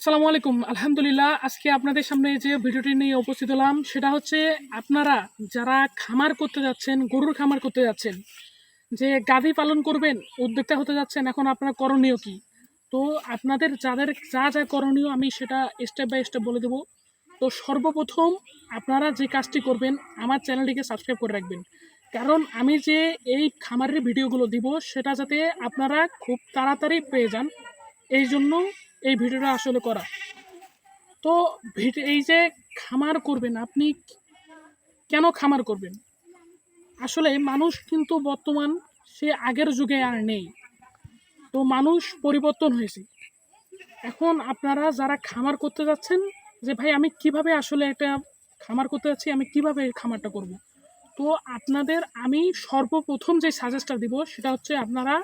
আসসালামু আলাইকুম। আলহামদুলিল্লাহ, আজকে আপনাদের সামনে যে ভিডিওটি নিয়ে উপস্থিত হলাম, সেটা হচ্ছে আপনারা যারা খামার করতে যাচ্ছেন, গরুর খামার করতে যাচ্ছেন, যে গাভী পালন করবেন, উদ্যোক্তা হতে যাচ্ছেন, এখন আপনার করণীয় কি? তো আপনাদের যাদের যা যা করণীয়, আমি সেটা স্টেপ বাই স্টেপ বলে দেবো। তো সর্বপ্রথম আপনারা যে কাজটি করবেন, আমার চ্যানেলটিকে সাবস্ক্রাইব করে রাখবেন। কারণ আমি যে এই খামারের ভিডিওগুলো দিব, সেটা যাতে আপনারা খুব তাড়াতাড়ি পেয়ে যান। এই জন্য এই ভিডিওটা আসলে করা। তো এই যে খামার করবেন, আপনি কেন খামার করবেন? আসলে মানুষ কিন্তু বর্তমান সে আগের যুগে আর নেই। তো মানুষ পরিবর্তন হয়েছে। এখন আপনারা যারা খামার করতে যাচ্ছেন, যে ভাই আমি কীভাবে আসলে এটা খামার করতে যাচ্ছি, আমি কীভাবে খামারটা করব? তো আপনাদের আমি সর্বপ্রথম যে সাজেস্টটা দিব, সেটা হচ্ছে আপনারা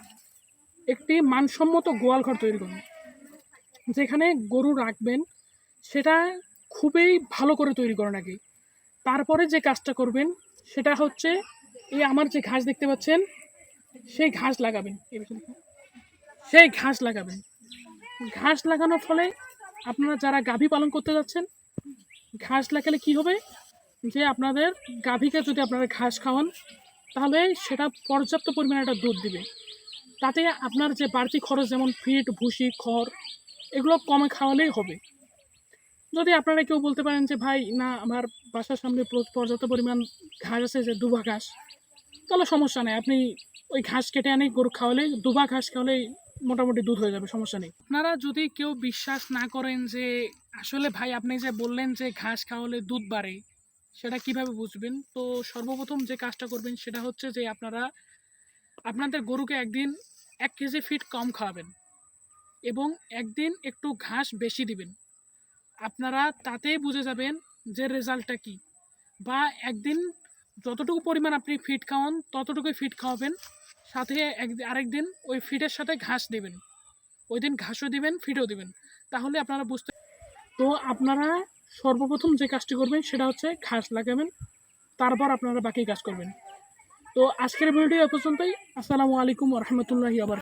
একটি মানসম্মত গোয়াল ঘর তৈরি করুন। যেখানে গরু রাখবেন, সেটা খুবই ভালো করে তৈরি করেন আগে। তারপরে যে কাজটা করবেন, সেটা হচ্ছে এই আমার যে ঘাস দেখতে পাচ্ছেন, সেই ঘাস লাগাবেন। সেই ঘাস লাগাবেন। ঘাস লাগানোর ফলে আপনারা যারা গাভী পালন করতে যাচ্ছেন, ঘাস লাগালে কি হবে? যে আপনাদের গাভীকে যদি আপনারা ঘাস খাওয়ান, তাহলে সেটা পর্যাপ্ত পরিমাণে একটা দুধ দিবে। তাতে আপনার যে বাড়তি খরচ, যেমন ফিট, ভুসি, খড় এগুলো কমে খাওয়ালেই হবে। যদি আপনারা কেউ বলতে পারেন যে, ভাই, না, আমার বাসার সামনে পর্যাপ্ত পরিমাণ ঘাস আছে যে, দুবা ঘাস, তাহলে সমস্যা নেই। আপনি ওই ঘাস কেটে আনি গরু খাওয়ালে, দুবা ঘাস খাওয়ালেই মোটামুটি দুধ হয়ে যাবে, সমস্যা নেই। আপনারা যদি কেউ বিশ্বাস না করেন যে, আসলে ভাই, আপনি যে বললেন যে, ঘাস খাওয়ালে দুধ বাড়ে, সেটা কীভাবে বুঝবেন? তো সর্বপ্রথম যে কাজটা করবেন, সেটা হচ্ছে যে, আপনারা আপনাদের গরুকে একদিন এক কেজি ফিট কম খাওয়াবেন। এবং একদিন একটু ঘাস বেশি দিবেন। আপনারা তাতেই বুঝে যাবেন যে রেজাল্টটা কি। বা একদিন যতটুকু পরিমাণ আপনি ফিট খাওয়ান, ততটুকুই ফিট খাওয়াবেন। সাথে এক, আরেকদিন ওই ফিটের সাথে ঘাস দেবেন। ওই দিন ঘাসও দিবেন ফিটও দিবেন। তাহলে আপনারা বুঝতে তো আপনারা সর্বপ্রথম যে কাজটি করবেন সেটা হচ্ছে ঘাস লাগাবেন, তারপর আপনারা বাকি কাজ করবেন। তো আজকের ভিডিও এ পর্যন্তই। আসসালামু আলাইকুম রহমতুল্লাহি আবার